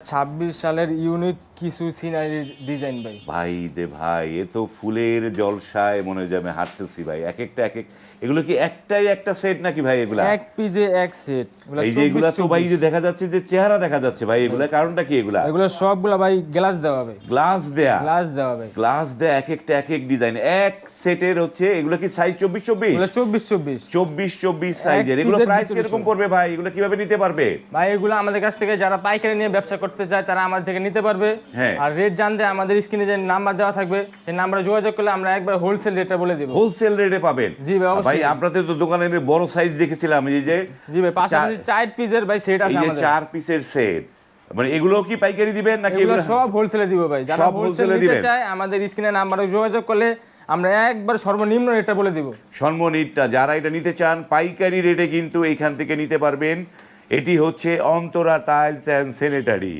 ছাব্বিশ সালের ইউনিক কিছু সিনারি ডিজাইন ভাই। ভাই দে ভাই এ তো ফুলের জলসায় মনে হয় যে আমি হাঁটতেছি ভাই। এক একটা এক এক এগুলো কি একটাই একটা সেট নাকি ভাই এগুলা? এক পিজে এক সেট এই যে এগুলা তো ভাই যে দেখা যাচ্ছে যে চেহারা দেখা যাচ্ছে ভাই এগুলা কারণটা কি এগুলা? এগুলো সবগুলো ভাই গ্লাস দেওয়া ভাই গ্লাস দেয়া? গ্লাস দেওয়া ভাই গ্লাস দেয়া এক একটা এক এক ডিজাইন এক সেটের হচ্ছে এগুলো কি সাইজ চব্বিশ চব্বিশ? এগুলো চব্বিশ চব্বিশ। চব্বিশ চব্বিশ সাইজের এগুলো প্রাইস কীরকম পড়বে ভাই? এগুলো কীভাবে নিতে পারবে? ভাই এগুলো আমাদের কাছ থেকে যারা পাইকারি নিয়ে ব্যবসা করতে চায় তারা আমাদের থেকে নিতে পারবে। হ্যাঁ। আর রেট জানতে আমাদের স্ক্রিনে যে নাম্বার দেওয়া থাকবে সেই নাম্বারে যোগাযোগ করলে আমরা একবার হোলসেল রেটটা বলে দিব। হোলসেল রেটে পাবেন। জি ভাই, ভাই আপনাদের তো দোকানে আমি বড় সাইজ দেখেছিলাম এই যে জি ভাই পাশাপাশি চার পিসের ভাই সেট আছে আমাদের। চার পিসের সেট মানে এগুলো কি পাইকারি দিবেন নাকি এগুলো সব হোলসেলে দিব ভাই। যারা হোলসেল দিবেন? চায় আমাদের স্ক্রিনে নাম্বারে যোগাযোগ করলে আমরা একবার সর্বনিম্ন রেটটা বলে দিব। সর্বনিটটা যারা এটা নিতে চান পাইকারি রেটে কিন্তু এইখান থেকে নিতে পারবেন। এটি হচ্ছে অন্তরা টাইলস অ্যান্ড স্যানিটারি